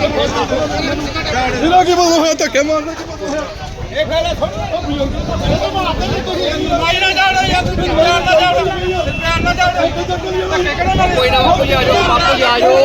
ਇਹਨਾਂ ਕੀ ਬੋਲ ਹੋਇਆ ਧੱਕੇ ਮਾਰਦਾ। ਕੀ ਬੋਲ ਹੋਇਆ ਇਹ ਫੈਲਾ ਥੋੜਾ ਬਜ਼ੁਰਗ ਤੋਂ ਮਾਰਦੇ ਨਹੀਂ ਤੁਸੀਂ ਮਾਈ ਨਾ ਜਾੜੋ ਯਾਰ ਤੁਸੀਂ ਪਿਆਰ ਨਾ ਜਾੜੋ ਪਿਆਰ ਨਾ ਜਾੜੋ ਧੱਕੇ ਕਿਹੜਾ ਮਾਰੇ ਕੋਈ ਨਾ ਬਾਪੂ ਜੀ ਆ ਜਾਓ ਬਾਪੂ ਜੀ ਆ ਜਾਓ।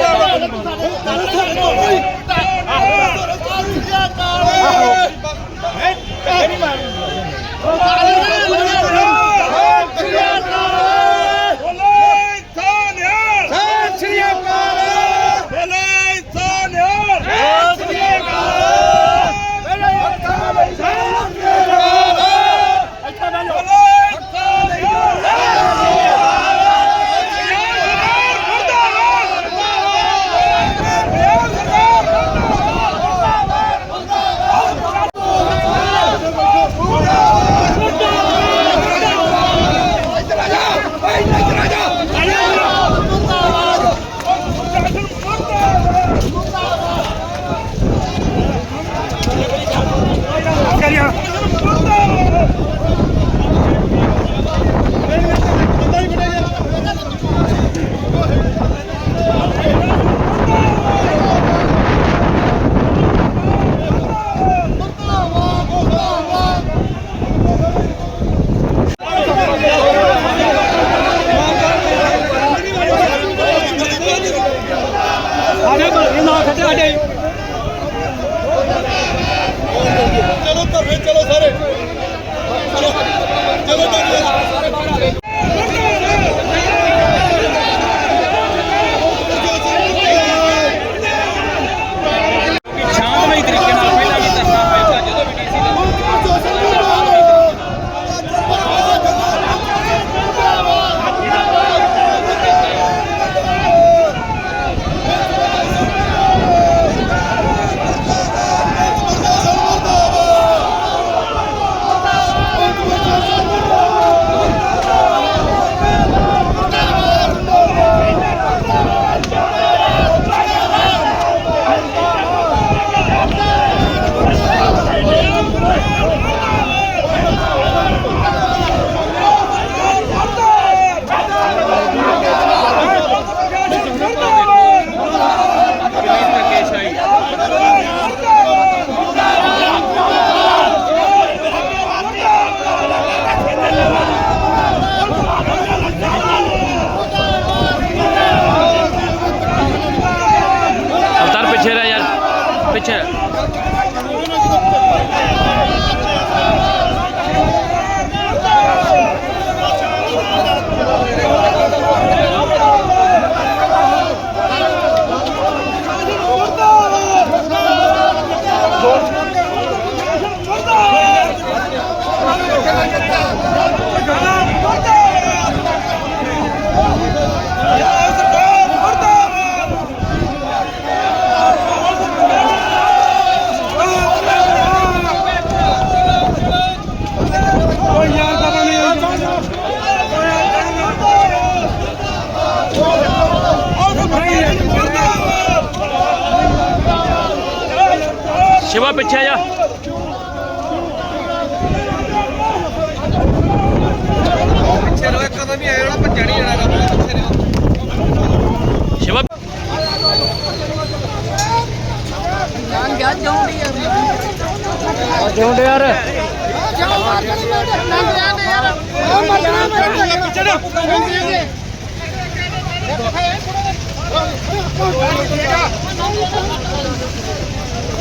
ਚਲੋ ਧਰਨੇ ਚਲੋ ਸਾਰੇ। ਚਲੋ ਚਲੋ ਧਰਨੇ। ਸ਼ਿਵਾ ਪਿੱਛੇ ਆ ਜਾ। ਪਿੱਛੇ ਰੋ ਇੱਕ ਕਦਮ ਹੀ ਆਇਆ ਨਾ ਭੱਜਣ ਹੀ ਜਾਣਾ ਕੰਮ ਪਿੱਛੇ ਰਹੋ। ਸ਼ਿਵਾ ਜਿਉਂਦੇ ਯਾਰ।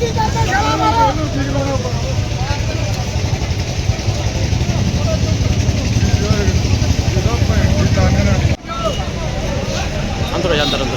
ਜਲਦੀ ਅੰਦਰ ਹੋ ਜਾ ਅੰਦਰ ਅੰਦਰ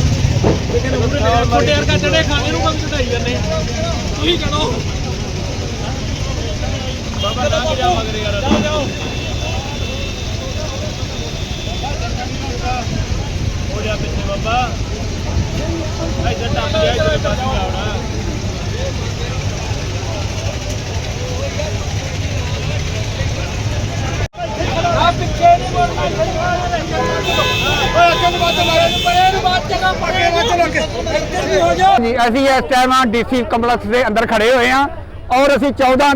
ਨਹੀਂ ਲੱਗਣਾ ਛੋਟੇ ਵਰਗਾ ਚੜੇ ਖਾਣੇ ਨੂੰ ਕੰਮ ਚੜਾਈ ਜਾਂਦੇ ਤੁਸੀਂ ਚੜੋ ਬਾਬਾ ਲੰਘ ਜਾ ਮਗਰ ਯਾਰ ਜਾਓ ਜਾਓ ਹੋ ਜਾ ਪਿੱਛੇ ਬਾਬਾ ਇੱਧਰ ਟੱਪ ਗਿਆ ਇੱਧਰ ਪਾਸੇ ਆਉਣਾ ਆ ਪਿੱਛੇ ਨਹੀਂ ਮੁੜਨਾ ਓਏ ਅੱਗੇ ਨੂੰ ਬਾਤ ਮਾਰੇ ਪਰੇ ਨੂੰ ਬਾਤ ਚਗਾ ਪਰੇ ਨੂੰ ਚਲੋ ਅੱਗੇ ਇੱਧਰ ਵੀ ਹੋ ਜੀ, ਅਸੀਂ ਇਸ ਟਾਈਮ ਡੀਸੀ ਕੰਪਲੈਕਸ ਦੇ ਅੰਦਰ ਖੜੇ ਹੋਏ ਹਾਂ ਔਰ ਅਸੀਂ 14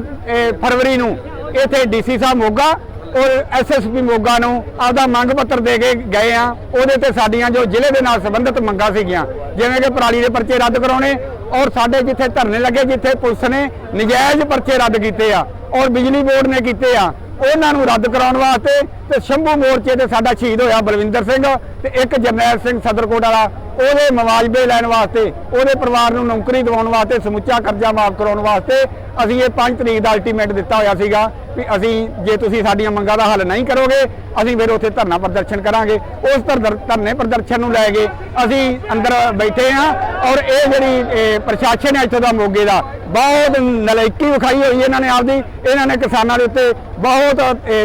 ਫਰਵਰੀ ਨੂੰ ਇੱਥੇ ਡੀਸੀ ਸਾਹਿਬ ਮੋਗਾ ਔਰ ਐਸਐਸਪੀ ਮੋਗਾ ਨੂੰ ਆਪਦਾ ਮੰਗ ਪੱਤਰ ਦੇ ਕੇ ਗਏ ਆ ਉਹਦੇ ਤੇ ਸਾਡੀਆਂ ਜੋ ਜ਼ਿਲ੍ਹੇ ਦੇ ਨਾਲ ਸੰਬੰਧਿਤ ਮੰਗਾਂ ਸੀਗੀਆਂ, ਜਿਵੇਂ ਕਿ ਪਰਾਲੀ ਦੇ ਪਰਚੇ ਰੱਦ ਕਰਾਉਣੇ ਔਰ ਸਾਡੇ ਜਿੱਥੇ ਧਰਨੇ ਲੱਗੇ, ਜਿੱਥੇ ਪੁਲਿਸ ਨੇ ਨਜਾਇਜ਼ ਪਰਚੇ ਰੱਦ ਕੀਤੇ ਆ ਔਰ ਬਿਜਲੀ ਬੋਰਡ ਨੇ ਕੀਤੇ ਆ, ਉਹਨਾਂ ਨੂੰ ਰੱਦ ਕਰਾਉਣ ਵਾਸਤੇ ਤੇ ਸ਼ੰਭੂ ਮੋਰਚੇ ਤੇ ਸਾਡਾ ਸ਼ਹੀਦ ਹੋਇਆ ਬਲਵਿੰਦਰ ਸਿੰਘ ਤੇ ਇੱਕ ਜਰਨੈਲ ਸਿੰਘ ਸਦਰਕੋਟ ਵਾਲਾ ਉਹਦੇ ਮਵਾਜਬੇ ਲੈਣ ਵਾਸਤੇ, ਉਹਦੇ ਪਰਿਵਾਰ ਨੂੰ ਨੌਕਰੀ ਦਿਵਾਉਣ ਵਾਸਤੇ, ਸਮੁੱਚਾ ਕਰਜ਼ਾ ਮਾਫ ਕਰਾਉਣ ਵਾਸਤੇ ਅਸੀਂ ਇਹ 5 ਤਰੀਕ ਦਾ ਅਲਟੀਮੇਟ ਦਿੱਤਾ ਹੋਇਆ ਸੀਗਾ ਵੀ ਅਸੀਂ ਜੇ ਤੁਸੀਂ ਸਾਡੀਆਂ ਮੰਗਾਂ ਦਾ ਹੱਲ ਨਹੀਂ ਕਰੋਗੇ, ਅਸੀਂ ਫਿਰ ਉੱਥੇ ਧਰਨਾ ਪ੍ਰਦਰਸ਼ਨ ਕਰਾਂਗੇ। ਉਸ ਧਰ- ਧਰਨੇ ਪ੍ਰਦਰਸ਼ਨ ਨੂੰ ਲੈ ਕੇ ਅਸੀਂ ਅੰਦਰ ਬੈਠੇ ਹਾਂ ਔਰ ਇਹ ਜਿਹੜੀ ਪ੍ਰਸ਼ਾਸਨ ਹੈ ਇੱਥੋਂ ਦਾ ਮੋਗੇ ਦਾ, ਬਹੁਤ ਨਲਾਇਕੀ ਵਿਖਾਈ ਹੋਈ ਇਹਨਾਂ ਨੇ ਆਪਦੀ। ਇਹਨਾਂ ਨੇ ਕਿਸਾਨਾਂ ਦੇ ਉੱਤੇ ਬਹੁਤ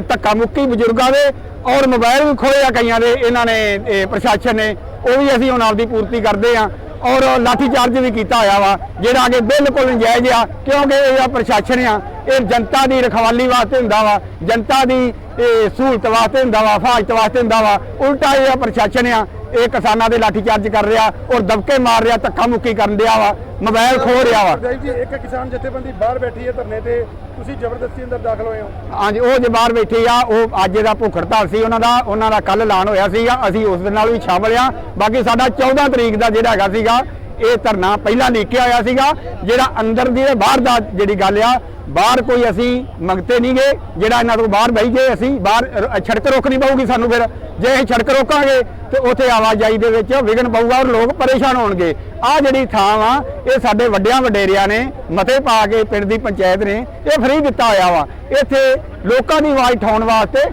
ਧੱਕਾ ਮੁੱਕੀ ਬਜ਼ੁਰਗਾਂ ਦੇ ਔਰ ਮੋਬਾਈਲ ਵੀ ਖੋਏ ਆ ਕਈਆਂ ਦੇ। ਇਹਨਾਂ ਨੇ ਪ੍ਰਸ਼ਾਸਨ ਨੇ ਉਹ ਵੀ ਅਸੀਂ ਹੁਣ ਆਪਦੀ ਪੂਰਤੀ ਕਰਦੇ ਆ ਔਰ ਲਾਠੀ ਚਾਰਜ ਵੀ ਕੀਤਾ ਹੋਇਆ ਵਾ, ਜਿਹੜਾ ਕਿ ਬਿਲਕੁਲ ਨਜਾਇਜ਼ ਆ, ਕਿਉਂਕਿ ਇਹ ਜਿਹੜਾ ਪ੍ਰਸ਼ਾਸਨ ਆ, ਇਹ ਜਨਤਾ ਦੀ ਰਖਵਾਲੀ ਵਾਸਤੇ ਹੁੰਦਾ ਵਾ, ਜਨਤਾ ਦੀ ਸਹੂਲਤ ਵਾਸਤੇ ਹੁੰਦਾ ਵਾ ਫਾਜਤ ਵਾਸਤੇ ਹੁੰਦਾ ਵਾ, ਉਲਟਾ ਇਹ ਪ੍ਰਸ਼ਾਸਨ ਆ ਇਹ ਕਿਸਾਨਾਂ ਦੇ ਲਾਠੀ ਚਾਰਜ ਕਰ ਰਿਹਾ ਔਰ ਦਬਕੇ ਮਾਰ ਰਿਹਾ ਧੱਕਾ ਮੁੱਕੀ ਕਰਨ ਡਿਆ ਵਾ ਮੋਬਾਈਲ ਖੋ ਰਿਹਾ ਵਾ। ਜੀ ਇੱਕ ਕਿਸਾਨ ਜਥੇਬੰਦੀ ਬਾਹਰ ਬੈਠੀ ਹੈ ਧਰਨੇ ਤੇ ਤੁਸੀਂ ਜ਼ਬਰਦਸਤੀ ਅੰਦਰ ਦਾਖਲ ਹੋਏ ਹੋ। ਹਾਂਜੀ ਉਹ ਜੇ ਬਾਹਰ ਬੈਠੇ ਆ ਉਹ ਅੱਜ ਦਾ ਭੁੱਖ ਹੜਤਾਲ ਸੀ ਉਹਨਾਂ ਦਾ ਉਹਨਾਂ ਦਾ ਕੱਲ ਐਲਾਨ ਹੋਇਆ ਸੀਗਾ ਅਸੀਂ ਉਸ ਦੇ ਨਾਲ ਵੀ ਸ਼ਾਮਲ ਆ। ਬਾਕੀ ਸਾਡਾ 14 ਤਰੀਕ ਦਾ ਜਿਹੜਾ ਹੈਗਾ ਸੀਗਾ ਇਹ ਧਰਨਾ ਪਹਿਲਾਂ ਲਿਖਿਆ ਹੋਇਆ ਸੀਗਾ ਜਿਹੜਾ ਅੰਦਰ ਦੀ ਤੇ ਬਾਹਰ ਦਾ ਜਿਹੜੀ ਗੱਲ ਆ ਬਾਹਰ ਕੋਈ ਅਸੀਂ ਮੰਗਤੇ ਨਹੀਂ ਗਏ ਜਿਹੜਾ ਇਹਨਾਂ ਤੋਂ ਬਾਹਰ ਬਈ ਗਏ ਅਸੀਂ ਬਾਹਰ ਰ- ਸੜਕ ਰੋਕਣੀ ਪਊਗੀ ਸਾਨੂੰ ਫਿਰ। ਜੇ ਅਸੀਂ ਸੜਕ ਰੋਕਾਂਗੇ ਤੇ ਉੱਥੇ ਆਵਾਜਾਈ ਦੇ ਵਿੱਚ ਵਿਘਨ ਪਊਗਾ ਔਰ ਲੋਕ ਪਰੇਸ਼ਾਨ ਹੋਣਗੇ। ਆ ਜਿਹੜੀ ਥਾਂ ਵਾ ਇਹ ਸਾਡੇ ਵੱਡਿਆਂ ਵਡੇਰਿਆਂ ਨੇ ਮਤੇ ਪਾ ਕੇ ਪਿੰਡ ਦੀ ਪੰਚਾਇਤ ਨੇ ਇਹ ਫ੍ਰੀ ਦਿੱਤਾ ਹੋਇਆ ਵਾ। ਇੱਥੇ ਲੋਕਾਂ ਦੀ ਆਵਾਜ਼ ਉਠਾਉਣ ਵਾਸਤੇ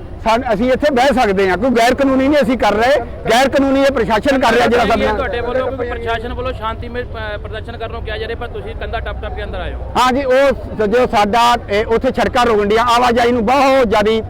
ਅਸੀਂ ਇੱਥੇ ਬਹਿ ਸਕਦੇ ਹਾਂ। ਕੋਈ ਗੈਰ ਕਾਨੂੰਨੀ ਨਹੀਂ ਅਸੀਂ ਕਰ ਰਹੇ। ਗੈਰ ਕਾਨੂੰਨੀ ਇਹ ਪ੍ਰਸ਼ਾਸਨ ਕਰ ਰਿਹਾ ਜਿਹੜਾ ਸਾਡਾ ਤੁਹਾਡੇ ਵੱਲੋਂ ਪ੍ਰਸ਼ਾਸਨ ਵੱਲੋਂ ਸ਼ਾਂਤੀਮਈ ਪ੍ਰਦਰਸ਼ਨ ਕਰਨ ਨੂੰ ਕਿਹਾ ਜਾ ਰਿਹਾ ਪਰ ਤੁਸੀਂ ਕੰਧਾ ਟੱਪ ਟੱਪ ਕੇ ਅੰਦਰ ਆਏ ਹੋ। ਹਾਂਜੀ ਉਹ ਜੋ ਸਾਡਾ ਉੱਥੇ ਸੜਕਾਂ ਰੋਕਣ ਦੀਆਂ ਆਵਾਜਾਈ ਨੂੰ ਬਹੁਤ ਜ਼ਿਆਦੀ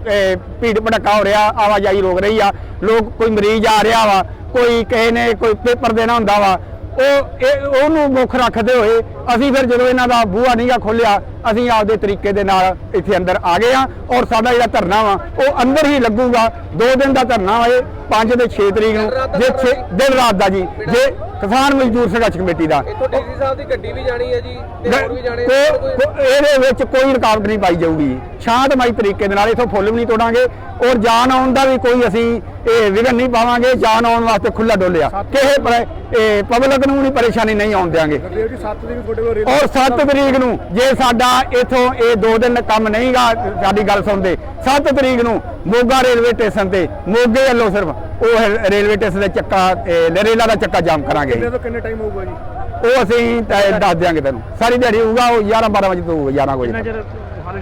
ਭੀੜ ਭੜੱਕਾ ਹੋ ਰਿਹਾ। ਆਵਾਜਾਈ ਰੋਕ ਰਹੀ ਆ। ਲੋਕ ਕੋਈ ਮਰੀਜ਼ ਆ ਰਿਹਾ ਵਾ ਕੋਈ ਕਿਸੇ ਨੇ ਕੋਈ ਪੇਪਰ ਦੇਣਾ ਹੁੰਦਾ ਵਾ ਉਹ ਇਹ ਉਹਨੂੰ ਮੁੱਖ ਰੱਖਦੇ ਹੋਏ ਅਸੀਂ ਫਿਰ ਜਦੋਂ ਇਹਨਾਂ ਦਾ ਬੂਹਾ ਨਹੀਂਗਾ ਖੋਲਿਆ ਅਸੀਂ ਆਪਦੇ ਤਰੀਕੇ ਦੇ ਨਾਲ ਇੱਥੇ ਅੰਦਰ ਆ ਗਏ ਆ ਔਰ ਸਾਡਾ ਜਿਹੜਾ ਧਰਨਾ ਵਾ ਉਹ ਅੰਦਰ ਹੀ ਲੱਗੂਗਾ। ਦੋ ਦਿਨ ਦਾ ਧਰਨਾ ਵਾ ਇਹ 5 ਤੇ 6 ਤਰੀਕ ਨੂੰ। ਜੇ ਛੇ- ਦਿਨ ਰਾਤ ਦਾ ਜੀ। ਜੇ ਕਿਸਾਨ ਮਜ਼ਦੂਰ ਸੰਘਰਸ਼ ਕਮੇਟੀ ਦਾ। ਇੱਥੋਂ ਡੀਸੀ ਸਾਹਿਬ ਦੀ ਗੱਡੀ ਵੀ ਜਾਣੀ ਹੈ ਜੀ ਤੇ ਹੋਰ ਵੀ ਜਾਣੇ ਕੋ- ਕੋ- ਇਹਦੇ ਵਿੱਚ ਕੋਈ ਰੁਕਾਵਟ ਨਹੀਂ ਪਾਈ ਜਾਊਗੀ। ਸ਼ਾਂਤਮਈ ਤਰੀਕੇ ਦੇ ਨਾਲ ਇਥੋਂ ਫੁੱਲ ਵੀ ਨਹੀਂ ਤੋੜਾਂਗੇ ਔਰ ਜਾਨ ਆਉਣ ਦਾ ਵੀ ਕੋਈ ਅਸੀਂ ਇਹ ਵਿਘਨ ਨਹੀਂ ਪਾਵਾਂਗੇ। ਜਾਨ ਆਉਣ ਵਾਸਤੇ ਖੁੱਲਾ ਡੋਲਿਆ। ਕਿਸੇ ਪਰ ਇਹ ਪਬਲਿਕ ਨੂੰ ਵੀ ਪਰੇਸ਼ਾਨੀ ਨਹੀਂ ਆਉਣ ਦਿਆਂਗੇ। ਗੁਰਦੇਵ ਜੀ 7 ਦਿਨ ਤੁਹਾਡੇ ਕੋਲ ਔਰ 7 ਤਰੀਕ ਨੂੰ ਜੇ ਸਾਡਾ ਇਥੋਂ ਇਹ ਦੋ ਦਿਨ ਕੰਮ ਨਹੀਂਗਾ ਸਾਡੀ ਗੱਲ ਸੁਣਦੇ। 7 ਤਰੀਕ ਨੂੰ ਮੋਗਾ ਰੇਲਵੇ ਸਟੇਸ਼ਨ ਤੇ ਮੋਗੇ ਵੱਲੋਂ ਸਿਰਫ ਉਹ ਰੇਲਵੇ ਸਟੇਸ਼ਨ ਦੇ ਚੱਕਾ ਇਹ ਰੇਲਾਂ ਦਾ ਚੱਕਾ ਜਾਮ ਕਰਾਂਗੇ। ਕਿੰਨੇ ਤੋਂ ਕਿੰਨੇ ਟਾਈਮ ਹੋਊਗਾ ਜੀ? ਉਹ ਅਸੀਂ ਦੱਸ ਦਿਆਂਗੇ ਤੈਨੂੰ। ਸਾਰੀ ਦਿਹਾੜੀ ਹੋਊਗਾ ਉਹ 11 12 ਵਜੇ ਤੋਂ 11 ਵਜੇ